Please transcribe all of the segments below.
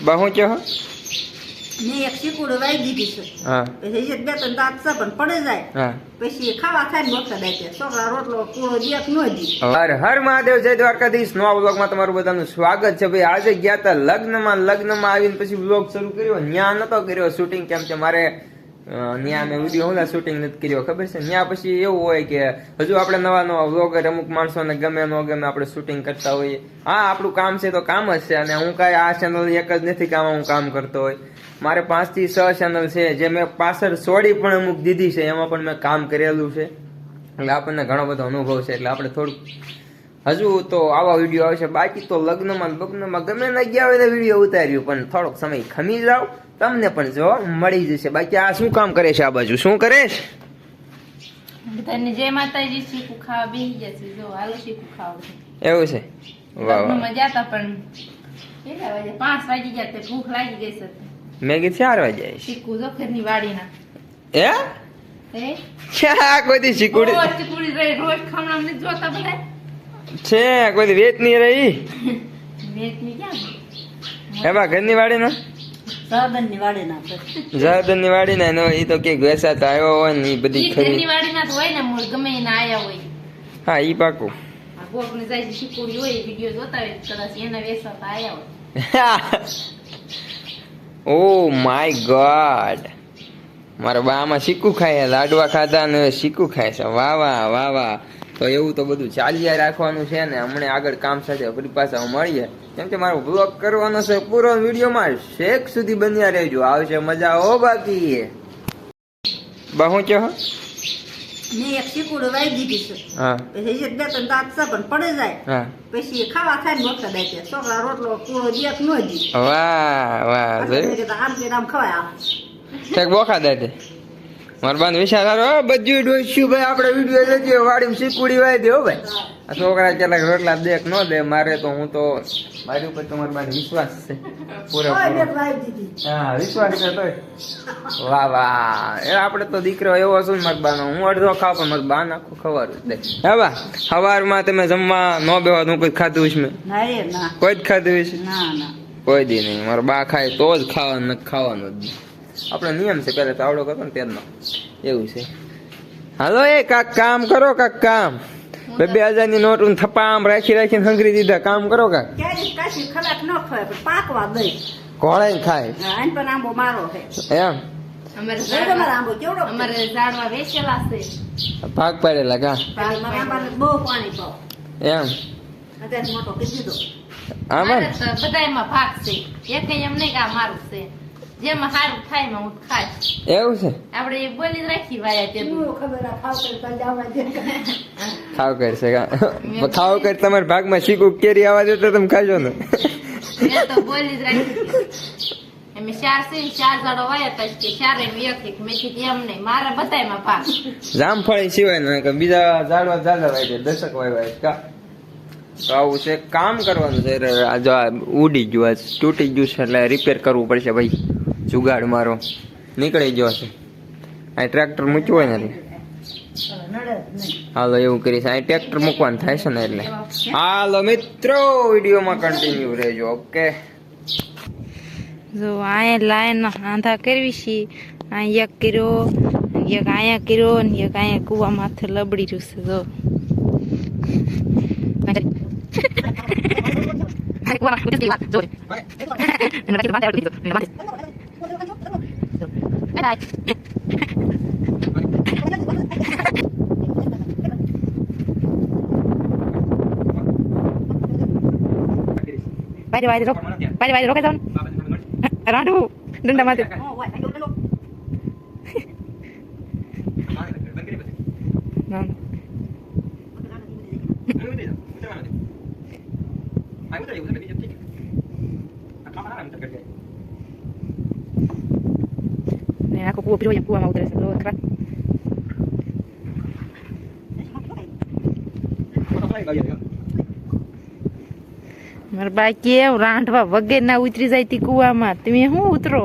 બહુ ચો મેં એક શીકુડું વાઈ દીધી છે હા. પછી જે બે ત્રણ દાંત છે પણ પડી જાય. હા. પછી ખાવા થાય ને વખત દે છોકરા રોટલો પૂરો દેખ ન દી હર હર મહાદેવ જય દ્વારકાધીશ. નવા વ્લોગમાં તમારું બધાનું સ્વાગત છે. ભાઈ આજે ગયા હતા લગ્નમાં. લગ્નમાં આવીને પછી વ્લોગ શરૂ કર્યો. ન્યા નતો કર્યો શૂટિંગ. કેમ કે મારે ન્યા મેં વીડિયો ઓલા શૂટિંગ નથી કર્યો, ખબર છે? ત્યાં પછી એવું હોય કે હજુ આપણે નવા નવા વ્લોગર અમુક માણસોને ગમે ન ગમે આપણે શૂટિંગ કરતા હોઈએ. હા, આપણું કામ છે તો કામ જ છે અને હું કાંઈ આ ચેનલ એક જ નથી કામ હું કામ કરતો હોય. મારે પાંચથી છ ચેનલ છે, જે મેં પાછળ છોડી પણ અમુક દીધી છે, એમાં પણ મેં કામ કરેલું છે. એટલે આપણને ઘણો બધો અનુભવ છે, એટલે આપણે થોડુંક હજુ તો આવા વીડિયો આવશે. બાકી તો લગ્નમાં લગ્નમાં ગમે ના ગયા હોય ને વીડિયો ઉતાર્યું પણ થોડોક સમય ખમી જાવ તમને પણ જો મળી જશે. બાકી આ શું કામ કરે છે આ બાજુ? શું કરે છે? બધાને જય માતાજી શીખું ખાવા બેસી જશે જો હાલો શીખું ખાવું એવું છે? વાહ વાહ. લગ્નમાં જાતા પણ કેટલા વાગે? પાંચ વાગી ગયા તે ભૂખ લાગી ગઈ છે. મેગી ચાર વાગે શીખું જખરની વાડીના. એ હે? ક્યાં કોઈ દી શીકુડી રોજ ખામણા જોતા બધા છે કોઈ વેચ નહીં રહી? એવા ઘરની વાડી ના જરદનની વાડી ને એ તો કે વેસાતો આવ્યો હોય ને ઈ બધી ખરી. વાડીના તો હોય ને મૂળ ગમે એના આયા હોય. હા ઈ પાકું. આ જાય છે હોય વીડિયો જોતા હોય કદાચ એના વેસાતા આયા હોય. Oh my God. મારા બા માં શીકું ખાય લાડવા ખાધા ને સીકું શીકું ખાય છે. વાહ વાહ વાહ વાહ. તો એવું તો બધું ચાલ્યા રાખવાનું છે ને હમણે આગળ કામ સાથે ફરી પાછા મળીએ. કેમ કે મારો બ્લોગ કરવાનો છે પૂરો વિડીયોમાં શેક સુધી બન્યા રહેજો. આવશે મજા હો બાકી. બહુ ચો મેં એક શીકુડું વાઈ દીધી છે. હા. પછી બે ત્રણ દાંત છે પણ પડી જાય. પછી ખાવા થાય ને વખત દે છોકરા રોટલો પૂરો દેખ ન દી. વાહ વાહ એટલે મેં જોયું કીધું આમ કે આમ ખવાય આમ. ઠેક બોખા દે મારા વિશાલ હારો બધું ડોસ્યું ભાઈ આપણે વીડિયો લેજે વાડી શીકુડી વાય દેવો ભાઈ. આ છોકરા કેટલાક રોટલા દેખ ન દે મારે તો હું તો મારી ઉપર તમારી પાસે વિશ્વાસ છે. પૂરેપૂરો. હા વિશ્વાસ છે તો વાહ વાહ. એ આપણે તો દીકરો એવો છું મરબાનો બાનો. હું અડધો ખાવ પણ મારા બાન આખું ખવારું જ દે. હા બા. સવારમાં તમે જમવા ન બેવા હું કોઈ ખાધું છે મેં? કોઈ જ ખાધું છે? કોઈ દી નહીં. મારો બા ખાય તો જ ખાવાનું ખાવાનું જ. આપણો નિયમ છે પહેલા તો આવડો ને તેનો એવું છે. હાલો એ કાક કામ કરો કાક કામ. બે બે હજારની નોટ હું થપામ રાખી રાખીને હંગરી દીધા. કામ કરો કાક. ખલાક ન ખવાય પાકવા દઈ. ઘોળાઈ ખાય. પણ આંબો મારો છે. એમ? અમારે જોઈ તમારા ઝાડમાં આંબો કેવડો અમારે ઝાડમાં વેચેલા છે. ભાગ પાડેલા કા? એમ? આમાં? બધા તો ભાગ છે. એક એમ નહીં કે મારું છે. જેમાં સારું થાય એમાં હું ખાઈશ. એવું છે? આપણે બોલી રાખી વાયા તે ખાવ કરશે ખાવ કર તમારા ભાગમાં શીખું કેરી આવવા દે તો તમે ખાજો ને. મેં તો બોલી જ રાખી એમ ચાર છે ચાર ઝાડો વાયા હતા કે ચારે એક એક. મેં કીધું એમ નહીં મારા બધાયમાં ભાગ. જામફળી સિવાય ને કે બીજા ઝાડવા ઝાડવા વાય છે દશક વાય વાય કા? તો આવું છે કામ કરવાનું છે. આ જો આ ઉડી ગયું તૂટી ગયું છે એટલે રિપેર કરવું પડશે ભાઈ. જુગાડ મારો. નીકળી ગયો છે. આ ટ્રેક્ટર મૂક્યું હોય ને એટલે. નડે જ નહીં હાલો એવું કરીશ. આ ટ્રેક્ટર મૂકવાનું થાય છે ને એટલે. હાલો મિત્રો વિડીયોમાં કન્ટિન્યુ રહેજો ઓકે? જો અહીંયા લાઈન આંધા કરવી છે. અહીંયા એક કર્યો એક અહીંયા કર્યો ને એક અહીંયા કુવા માથે લબડી રહ્યું છે જો. Vai, vai, rock. Vai, vai, rock down. Radu. Denda mati. Oh, વાય, આયો, આયો. Nah. Nih kerat. મારા બા કેવ રાંધવા વગેરે ઉતરી જાય તી કુવામાં તમે શું ઉતરો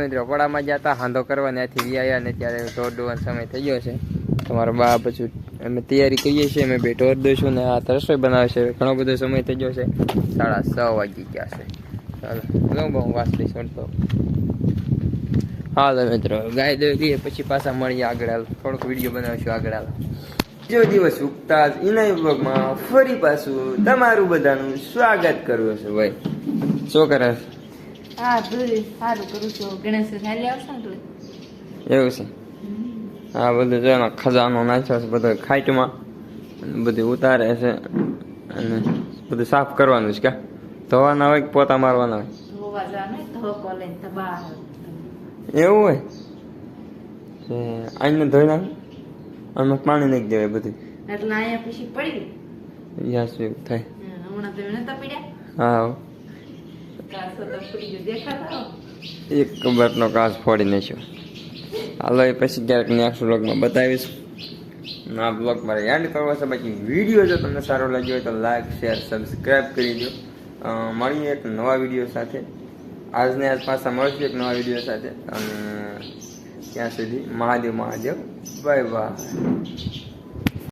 મિત્રો. પડામાં જતા હાંધો કરવા, ત્યાંથી આવ્યા ને ત્યારે દોઢ સમય થઈ ગયો છે. તમારા બા પછી અમે તૈયારી કરીએ છીએ અમે બે ઢોર દઈશું ને આ રસોઈ બનાવે છે ઘણો બધો સમય થઈ ગયો છે. સાડા છ વાગી ગયા છે. ચાલો બહુ વાત લઈશ તો હાલો મિત્રો ગાય દઈ દઈએ પછી પાછા મળીએ આગળ. હાલ થોડોક વીડિયો બનાવીશું આગળ. હાલ બીજો દિવસ ઉગતા જ ઇનાય બ્લોગમાં ફરી પાછું તમારું બધાનું સ્વાગત કરવું છે ભાઈ. શું કરે છે? હા સારું કરું છું. ગણેશ એવું છે. હા બધું છે ને ખજાનો નાખ્યો છે બધો ખાઈટમાં અને બધું ઉતારે છે. અને બધું સાફ કરવાનું છે કે? ધોવાના હોય કે પોતા મારવાના હોય? એવું હોય? આઈને ધોઈ નાખ. આમાં પાણી નાખી દેવાય બધું. એટલે અહીંયા પછી પડી? યસ એવું થાય? હમણાં હા. એક કબરનો કાચ ફોડી નાખ્યો. હાલો, એ પછી ક્યારેક નેક્સ્ટ બ્લોગમાં બતાવીશ. આ બ્લોગ મારે એન્ડ કરવા છે, બાકી વીડિયો જો તમને સારો લાગ્યો હોય તો લાઈક શેર સબસ્ક્રાઈબ કરી દો. મળીએ એક નવા વીડિયો સાથે. આજને આજ પાછા મળશું એક નવા વીડિયો સાથે. અને ત્યાં સુધી મહાદેવ મહાદેવ. Bye bye